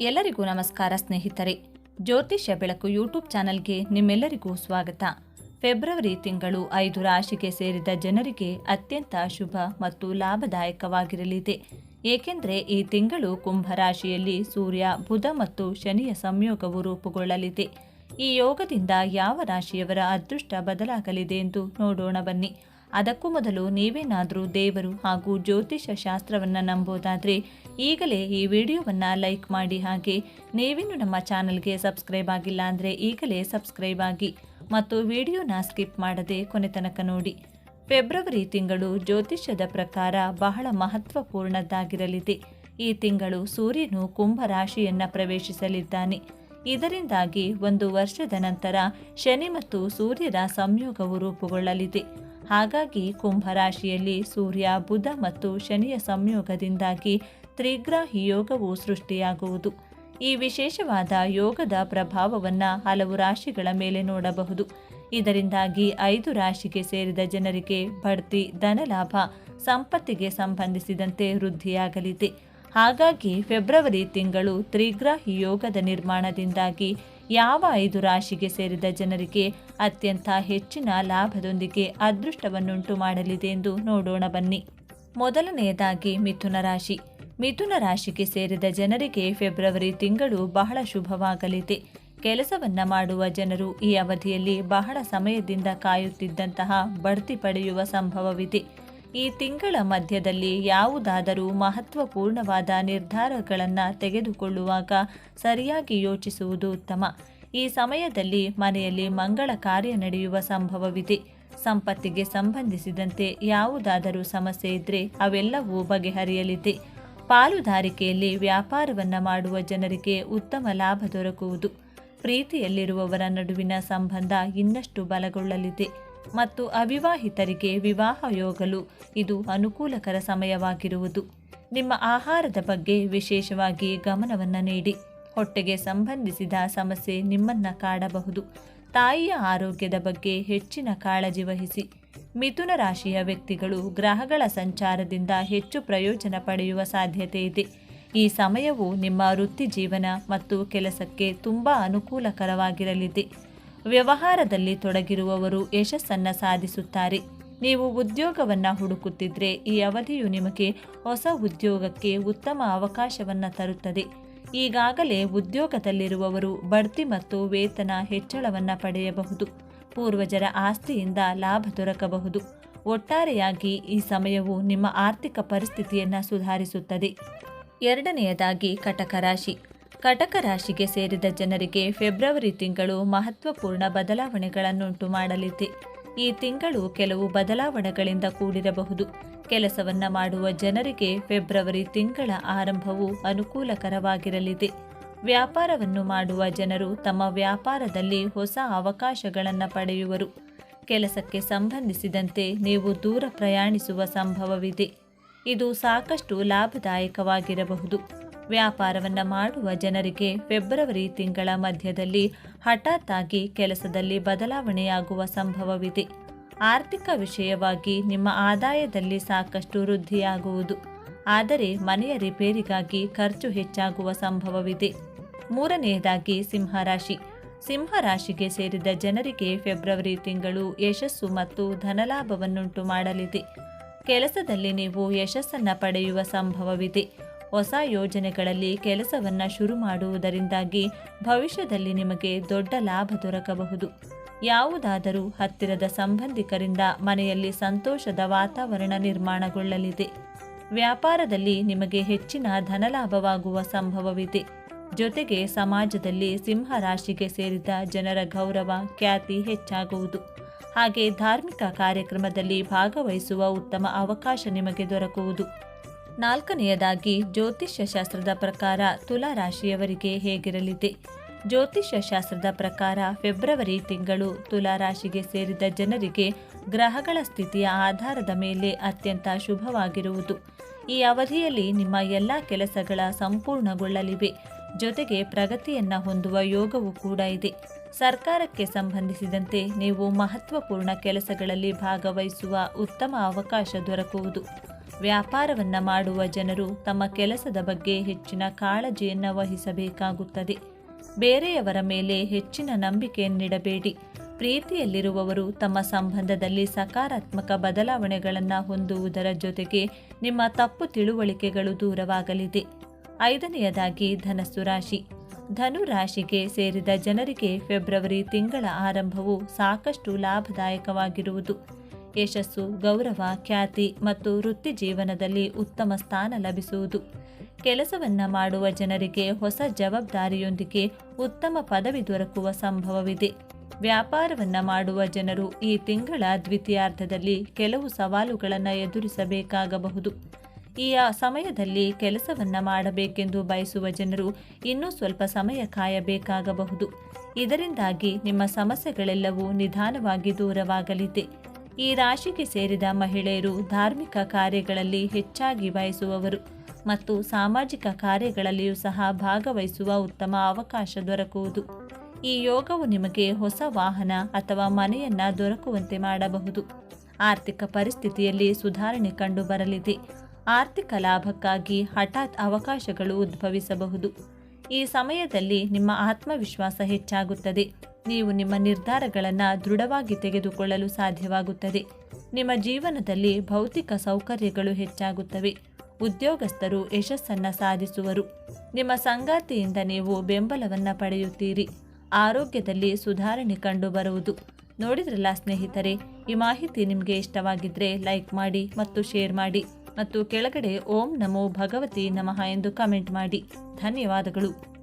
ಎಲ್ಲರಿಗೂ ನಮಸ್ಕಾರ ಸ್ನೇಹಿತರೆ. ಜ್ಯೋತಿಷ್ಯ ಬೆಳಕು ಯೂಟ್ಯೂಬ್ ಚಾನಲ್ಗೆ ನಿಮ್ಮೆಲ್ಲರಿಗೂ ಸ್ವಾಗತ. ಫೆಬ್ರವರಿ ತಿಂಗಳು ಐದು ರಾಶಿಗೆ ಸೇರಿದ ಜನರಿಗೆ ಅತ್ಯಂತ ಶುಭ ಮತ್ತು ಲಾಭದಾಯಕವಾಗಿರಲಿದೆ. ಏಕೆಂದರೆ ಈ ತಿಂಗಳು ಕುಂಭ ರಾಶಿಯಲ್ಲಿ ಸೂರ್ಯ, ಬುಧ ಮತ್ತು ಶನಿಯ ಸಂಯೋಗವು ರೂಪುಗೊಳ್ಳಲಿದೆ. ಈ ಯೋಗದಿಂದ ಯಾವ ರಾಶಿಯವರ ಅದೃಷ್ಟ ಬದಲಾಗಲಿದೆ ಎಂದು ನೋಡೋಣ ಬನ್ನಿ. ಅದಕ್ಕೂ ಮೊದಲು ನೀವೇನಾದರೂ ದೇವರು ಹಾಗೂ ಜ್ಯೋತಿಷ ಶಾಸ್ತ್ರವನ್ನು ನಂಬೋದಾದರೆ ಈಗಲೇ ಈ ವಿಡಿಯೋವನ್ನು ಲೈಕ್ ಮಾಡಿ ಹಾಗೆ ನೀವೇನು ನಮ್ಮ ಚಾನಲ್ಗೆ ಸಬ್ಸ್ಕ್ರೈಬ್ ಆಗಿಲ್ಲ ಅಂದರೆ ಈಗಲೇ ಸಬ್ಸ್ಕ್ರೈಬ್ ಆಗಿ ಮತ್ತು ವಿಡಿಯೋನ ಸ್ಕಿಪ್ ಮಾಡದೆ ಕೊನೆ ತನಕ ನೋಡಿ. ಫೆಬ್ರವರಿ ತಿಂಗಳು ಜ್ಯೋತಿಷ್ಯದ ಪ್ರಕಾರ ಬಹಳ ಮಹತ್ವಪೂರ್ಣದ್ದಾಗಿರಲಿದೆ. ಈ ತಿಂಗಳು ಸೂರ್ಯನು ಕುಂಭ ರಾಶಿಯನ್ನು ಪ್ರವೇಶಿಸಲಿದ್ದಾನೆ. ಇದರಿಂದಾಗಿ ಒಂದು ವರ್ಷದ ನಂತರ ಶನಿ ಮತ್ತು ಸೂರ್ಯರ ಸಂಯೋಗವು ರೂಪುಗೊಳ್ಳಲಿದೆ. ಹಾಗಾಗಿ ಕುಂಭ ರಾಶಿಯಲ್ಲಿ ಸೂರ್ಯ, ಬುಧ ಮತ್ತು ಶನಿಯ ಸಂಯೋಗದಿಂದಾಗಿ ತ್ರಿಗ್ರಾಹಿ ಯೋಗವು ಸೃಷ್ಟಿಯಾಗುವುದು. ಈ ವಿಶೇಷವಾದ ಯೋಗದ ಪ್ರಭಾವವನ್ನು ಹಲವು ರಾಶಿಗಳ ಮೇಲೆ ನೋಡಬಹುದು. ಇದರಿಂದಾಗಿ ಐದು ರಾಶಿಗೆ ಸೇರಿದ ಜನರಿಗೆ ಬಡ್ತಿ, ಧನಲಾಭ, ಸಂಪತ್ತಿಗೆ ಸಂಬಂಧಿಸಿದಂತೆ ವೃದ್ಧಿಯಾಗಲಿದೆ. ಹಾಗಾಗಿ ಫೆಬ್ರವರಿ ತಿಂಗಳು ತ್ರಿಗ್ರಾಹಿ ಯೋಗದ ನಿರ್ಮಾಣದಿಂದಾಗಿ ಯಾವ ಐದು ರಾಶಿಗೆ ಸೇರಿದ ಜನರಿಗೆ ಅತ್ಯಂತ ಹೆಚ್ಚಿನ ಲಾಭದೊಂದಿಗೆ ಅದೃಷ್ಟವನ್ನುಂಟು ಮಾಡಲಿದೆ ಎಂದು ನೋಡೋಣ ಬನ್ನಿ. ಮೊದಲನೆಯದಾಗಿ ಮಿಥುನ ರಾಶಿ. ಮಿಥುನ ರಾಶಿಗೆ ಸೇರಿದ ಜನರಿಗೆ ಫೆಬ್ರವರಿ ತಿಂಗಳು ಬಹಳ ಶುಭವಾಗಲಿದೆ. ಕೆಲಸವನ್ನ ಮಾಡುವ ಜನರು ಈ ಅವಧಿಯಲ್ಲಿ ಬಹಳ ಸಮಯದಿಂದ ಕಾಯುತ್ತಿದ್ದಂತಹ ಬಡ್ತಿ ಪಡೆಯುವ ಸಂಭವವಿದೆ. ಈ ತಿಂಗಳ ಮಧ್ಯದಲ್ಲಿ ಯಾವುದಾದರೂ ಮಹತ್ವಪೂರ್ಣವಾದ ನಿರ್ಧಾರಗಳನ್ನು ತೆಗೆದುಕೊಳ್ಳುವಾಗ ಸರಿಯಾಗಿ ಯೋಚಿಸುವುದು ಉತ್ತಮ. ಈ ಸಮಯದಲ್ಲಿ ಮನೆಯಲ್ಲಿ ಮಂಗಳ ಕಾರ್ಯ ನಡೆಯುವ ಸಂಭವವಿದೆ. ಸಂಪತ್ತಿಗೆ ಸಂಬಂಧಿಸಿದಂತೆ ಯಾವುದಾದರೂ ಸಮಸ್ಯೆ ಇದ್ದರೆ ಅವೆಲ್ಲವೂ ಬಗೆಹರಿಯಲಿದೆ. ಪಾಲುದಾರಿಕೆಯಲ್ಲಿ ವ್ಯಾಪಾರವನ್ನು ಮಾಡುವ ಜನರಿಗೆ ಉತ್ತಮ ಲಾಭ ದೊರಕುವುದು. ಪ್ರೀತಿಯಲ್ಲಿರುವವರ ನಡುವಿನ ಸಂಬಂಧ ಇನ್ನಷ್ಟು ಬಲಗೊಳ್ಳಲಿದೆ. ಮತ್ತು ಅವಿವಾಹಿತರಿಗೆ ವಿವಾಹ ಯೋಗಲು ಇದು ಅನುಕೂಲಕರ ಸಮಯವಾಗಿರುವುದು. ನಿಮ್ಮ ಆಹಾರದ ಬಗ್ಗೆ ವಿಶೇಷವಾಗಿ ಗಮನವನ್ನು ನೀಡಿ. ಹೊಟ್ಟೆಗೆ ಸಂಬಂಧಿಸಿದ ಸಮಸ್ಯೆ ನಿಮ್ಮನ್ನು ಕಾಡಬಹುದು. ತಾಯಿಯ ಆರೋಗ್ಯದ ಬಗ್ಗೆ ಹೆಚ್ಚಿನ ಕಾಳಜಿ ವಹಿಸಿ. ಮಿಥುನ ರಾಶಿಯ ವ್ಯಕ್ತಿಗಳು ಗ್ರಹಗಳ ಸಂಚಾರದಿಂದ ಹೆಚ್ಚು ಪ್ರಯೋಜನ ಪಡೆಯುವ ಸಾಧ್ಯತೆ ಇದೆ. ಈ ಸಮಯವು ನಿಮ್ಮ ವೃತ್ತಿ ಜೀವನ ಮತ್ತು ಕೆಲಸಕ್ಕೆ ತುಂಬ ಅನುಕೂಲಕರವಾಗಿರಲಿದೆ. ವ್ಯವಹಾರದಲ್ಲಿ ತೊಡಗಿರುವವರು ಯಶಸ್ಸನ್ನು ಸಾಧಿಸುತ್ತಾರೆ. ನೀವು ಉದ್ಯೋಗವನ್ನು ಹುಡುಕುತ್ತಿದ್ದರೆ ಈ ಅವಧಿಯು ನಿಮಗೆ ಹೊಸ ಉದ್ಯೋಗಕ್ಕೆ ಉತ್ತಮ ಅವಕಾಶವನ್ನು ತರುತ್ತದೆ. ಈಗಾಗಲೇ ಉದ್ಯೋಗದಲ್ಲಿರುವವರು ಬಡ್ತಿ ಮತ್ತು ವೇತನ ಹೆಚ್ಚಳವನ್ನು ಪಡೆಯಬಹುದು. ಪೂರ್ವಜರ ಆಸ್ತಿಯಿಂದ ಲಾಭ ದೊರಕಬಹುದು. ಒಟ್ಟಾರೆಯಾಗಿ ಈ ಸಮಯವು ನಿಮ್ಮ ಆರ್ಥಿಕ ಪರಿಸ್ಥಿತಿಯನ್ನು ಸುಧಾರಿಸುತ್ತದೆ. ಎರಡನೆಯದಾಗಿ ಕಟಕ ರಾಶಿ ಕಟಕ ರಾಶಿಗೆ ಸೇರಿದ ಜನರಿಗೆ ಫೆಬ್ರವರಿ ತಿಂಗಳು ಮಹತ್ವಪೂರ್ಣ ಬದಲಾವಣೆಗಳನ್ನುಂಟು ಮಾಡಲಿದೆ. ಈ ತಿಂಗಳು ಕೆಲವು ಬದಲಾವಣೆಗಳಿಂದ ಕೂಡಿರಬಹುದು. ಕೆಲಸವನ್ನ ಮಾಡುವ ಜನರಿಗೆ ಫೆಬ್ರವರಿ ತಿಂಗಳ ಆರಂಭವು ಅನುಕೂಲಕರವಾಗಿರಲಿದೆ. ವ್ಯಾಪಾರವನ್ನು ಮಾಡುವ ಜನರು ತಮ್ಮ ವ್ಯಾಪಾರದಲ್ಲಿ ಹೊಸ ಅವಕಾಶಗಳನ್ನು ಪಡೆಯುವರು. ಕೆಲಸಕ್ಕೆ ಸಂಬಂಧಿಸಿದಂತೆ ನೀವು ದೂರ ಪ್ರಯಾಣಿಸುವ ಸಂಭವವಿದೆ. ಇದು ಸಾಕಷ್ಟು ಲಾಭದಾಯಕವಾಗಿರಬಹುದು. ವ್ಯಾಪಾರವನ್ನು ಮಾಡುವ ಜನರಿಗೆ ಫೆಬ್ರವರಿ ತಿಂಗಳ ಮಧ್ಯದಲ್ಲಿ ಹಠಾತ್ ಆಗಿ ಕೆಲಸದಲ್ಲಿ ಬದಲಾವಣೆಯಾಗುವ ಸಂಭವವಿದೆ. ಆರ್ಥಿಕ ವಿಷಯವಾಗಿ ನಿಮ್ಮ ಆದಾಯದಲ್ಲಿ ಸಾಕಷ್ಟು ವೃದ್ಧಿಯಾಗುವುದು. ಆದರೆ ಮನೆಯ ರಿಪೇರಿಗಾಗಿ ಖರ್ಚು ಹೆಚ್ಚಾಗುವ ಸಂಭವವಿದೆ. ಮೂರನೆಯದಾಗಿ ಸಿಂಹರಾಶಿ. ಸಿಂಹರಾಶಿಗೆ ಸೇರಿದ ಜನರಿಗೆ ಫೆಬ್ರವರಿ ತಿಂಗಳು ಯಶಸ್ಸು ಮತ್ತು ಧನಲಾಭವನ್ನುಂಟು ಮಾಡಲಿದೆ. ಕೆಲಸದಲ್ಲಿ ನೀವು ಯಶಸ್ಸನ್ನು ಪಡೆಯುವ ಸಂಭವವಿದೆ. ಹೊಸ ಯೋಜನೆಗಳಲ್ಲಿ ಕೆಲಸವನ್ನು ಶುರು ಮಾಡುವುದರಿಂದಾಗಿ ಭವಿಷ್ಯದಲ್ಲಿ ನಿಮಗೆ ದೊಡ್ಡ ಲಾಭ ದೊರಕಬಹುದು. ಯಾವುದಾದರೂ ಹತ್ತಿರದ ಸಂಬಂಧಿಕರಿಂದ ಮನೆಯಲ್ಲಿ ಸಂತೋಷದ ವಾತಾವರಣ ನಿರ್ಮಾಣಗೊಳ್ಳಲಿದೆ. ವ್ಯಾಪಾರದಲ್ಲಿ ನಿಮಗೆ ಹೆಚ್ಚಿನ ಧನಲಾಭವಾಗುವ ಸಂಭವವಿದೆ. ಜೊತೆಗೆ ಸಮಾಜದಲ್ಲಿ ಸಿಂಹ ರಾಶಿಗೆ ಸೇರಿದ ಜನರ ಗೌರವ, ಖ್ಯಾತಿ ಹೆಚ್ಚಾಗುವುದು. ಹಾಗೆ ಧಾರ್ಮಿಕ ಕಾರ್ಯಕ್ರಮದಲ್ಲಿ ಭಾಗವಹಿಸುವ ಉತ್ತಮ ಅವಕಾಶ ನಿಮಗೆ ದೊರಕುವುದು. ನಾಲ್ಕನೆಯದಾಗಿ ಜ್ಯೋತಿಷ್ಯ ಶಾಸ್ತ್ರದ ಪ್ರಕಾರ ತುಲಾ ರಾಶಿಯವರಿಗೆ ಹೇಗಿರಲಿದೆ? ಜ್ಯೋತಿಷ್ಯ ಶಾಸ್ತ್ರದ ಪ್ರಕಾರ ಫೆಬ್ರವರಿ ತಿಂಗಳು ತುಲಾ ರಾಶಿಗೆ ಸೇರಿದ ಜನರಿಗೆ ಗ್ರಹಗಳ ಸ್ಥಿತಿಯ ಆಧಾರದ ಮೇಲೆ ಅತ್ಯಂತ ಶುಭವಾಗಿರುವುದು. ಈ ಅವಧಿಯಲ್ಲಿ ನಿಮ್ಮ ಎಲ್ಲ ಕೆಲಸಗಳ ಸಂಪೂರ್ಣಗೊಳ್ಳಲಿವೆ. ಜೊತೆಗೆ ಪ್ರಗತಿಯನ್ನ ಹೊಂದುವ ಯೋಗವೂ ಕೂಡ ಇದೆ. ಸರ್ಕಾರಕ್ಕೆ ಸಂಬಂಧಿಸಿದಂತೆ ನೀವು ಮಹತ್ವಪೂರ್ಣ ಕೆಲಸಗಳಲ್ಲಿ ಭಾಗವಹಿಸುವ ಉತ್ತಮ ಅವಕಾಶ ದೊರಕುವುದು. ವ್ಯಾಪಾರವನ್ನ ಮಾಡುವ ಜನರು ತಮ್ಮ ಕೆಲಸದ ಬಗ್ಗೆ ಹೆಚ್ಚಿನ ಕಾಳಜಿಯನ್ನು ವಹಿಸಬೇಕಾಗುತ್ತದೆ. ಬೇರೆಯವರ ಮೇಲೆ ಹೆಚ್ಚಿನ ನಂಬಿಕೆಯನ್ನಿಡಬೇಡಿ ಪ್ರೀತಿಯಲ್ಲಿರುವವರು ತಮ್ಮ ಸಂಬಂಧದಲ್ಲಿ ಸಕಾರಾತ್ಮಕ ಬದಲಾವಣೆಗಳನ್ನು ಹೊಂದುವುದರ ಜೊತೆಗೆ ನಿಮ್ಮ ತಪ್ಪು ತಿಳುವಳಿಕೆಗಳು ದೂರವಾಗಲಿದೆ. ಐದನೆಯದಾಗಿ ಧನಸ್ಸು ರಾಶಿ. ಧನು ರಾಶಿಗೆ ಸೇರಿದ ಜನರಿಗೆ ಫೆಬ್ರವರಿ ತಿಂಗಳ ಆರಂಭವು ಸಾಕಷ್ಟು ಲಾಭದಾಯಕವಾಗಿರುವುದು. ಯಶಸ್ಸು, ಗೌರವ, ಖ್ಯಾತಿ ಮತ್ತು ವೃತ್ತಿ ಜೀವನದಲ್ಲಿ ಉತ್ತಮ ಸ್ಥಾನ ಲಭಿಸುವುದು. ಕೆಲಸವನ್ನ ಮಾಡುವ ಜನರಿಗೆ ಹೊಸ ಜವಾಬ್ದಾರಿಯೊಂದಿಗೆ ಉತ್ತಮ ಪದವಿ ದೊರಕುವ ಸಂಭವವಿದೆ. ವ್ಯಾಪಾರವನ್ನ ಮಾಡುವ ಜನರು ಈ ತಿಂಗಳ ದ್ವಿತೀಯಾರ್ಧದಲ್ಲಿ ಕೆಲವು ಸವಾಲುಗಳನ್ನು ಎದುರಿಸಬೇಕಾಗಬಹುದು. ಈ ಸಮಯದಲ್ಲಿ ಕೆಲಸವನ್ನ ಮಾಡಬೇಕೆಂದು ಬಯಸುವ ಜನರು ಇನ್ನೂ ಸ್ವಲ್ಪ ಸಮಯ ಕಾಯಬೇಕಾಗಬಹುದು. ಇದರಿಂದಾಗಿ ನಿಮ್ಮ ಸಮಸ್ಯೆಗಳೆಲ್ಲವೂ ನಿಧಾನವಾಗಿ ದೂರವಾಗಲಿದೆ. ಈ ರಾಶಿಗೆ ಸೇರಿದ ಮಹಿಳೆಯರು ಧಾರ್ಮಿಕ ಕಾರ್ಯಗಳಲ್ಲಿ ಹೆಚ್ಚಾಗಿ ಬಯಸುವವರು ಮತ್ತು ಸಾಮಾಜಿಕ ಕಾರ್ಯಗಳಲ್ಲಿಯೂ ಸಹ ಭಾಗವಹಿಸುವ ಉತ್ತಮ ಅವಕಾಶ ದೊರಕುವುದು. ಈ ಯೋಗವು ನಿಮಗೆ ಹೊಸ ವಾಹನ ಅಥವಾ ಮನೆಯನ್ನ ದೊರಕುವಂತೆ ಮಾಡಬಹುದು. ಆರ್ಥಿಕ ಪರಿಸ್ಥಿತಿಯಲ್ಲಿ ಸುಧಾರಣೆ ಕಂಡು ಬರಲಿದೆ ಆರ್ಥಿಕ ಲಾಭಕ್ಕಾಗಿ ಹಠಾತ್ ಅವಕಾಶಗಳು ಉದ್ಭವಿಸಬಹುದು. ಈ ಸಮಯದಲ್ಲಿ ನಿಮ್ಮ ಆತ್ಮವಿಶ್ವಾಸ ಹೆಚ್ಚಾಗುತ್ತದೆ. ನೀವು ನಿಮ್ಮ ನಿರ್ಧಾರಗಳನ್ನು ದೃಢವಾಗಿ ತೆಗೆದುಕೊಳ್ಳಲು ಸಾಧ್ಯವಾಗುತ್ತದೆ. ನಿಮ್ಮ ಜೀವನದಲ್ಲಿ ಭೌತಿಕ ಸೌಕರ್ಯಗಳು ಹೆಚ್ಚಾಗುತ್ತವೆ. ಉದ್ಯೋಗಸ್ಥರು ಯಶಸ್ಸನ್ನು ಸಾಧಿಸುವರು. ನಿಮ್ಮ ಸಂಗಾತಿಯಿಂದ ನೀವು ಬೆಂಬಲವನ್ನು ಪಡೆಯುತ್ತೀರಿ. ಆರೋಗ್ಯದಲ್ಲಿ ಸುಧಾರಣೆ ಕಂಡುಬರುವುದು. ನೋಡಿದ್ರಲ್ಲ ಸ್ನೇಹಿತರೆ, ಈ ಮಾಹಿತಿ ನಿಮಗೆ ಇಷ್ಟವಾಗಿದ್ದರೆ ಲೈಕ್ ಮಾಡಿ ಮತ್ತು ಶೇರ್ ಮಾಡಿ ಮತ್ತು ಕೆಳಗಡೆ ಓಂ ನಮೋ ಭಗವತಿ ನಮಃ ಎಂದು ಕಮೆಂಟ್ ಮಾಡಿ. ಧನ್ಯವಾದಗಳು.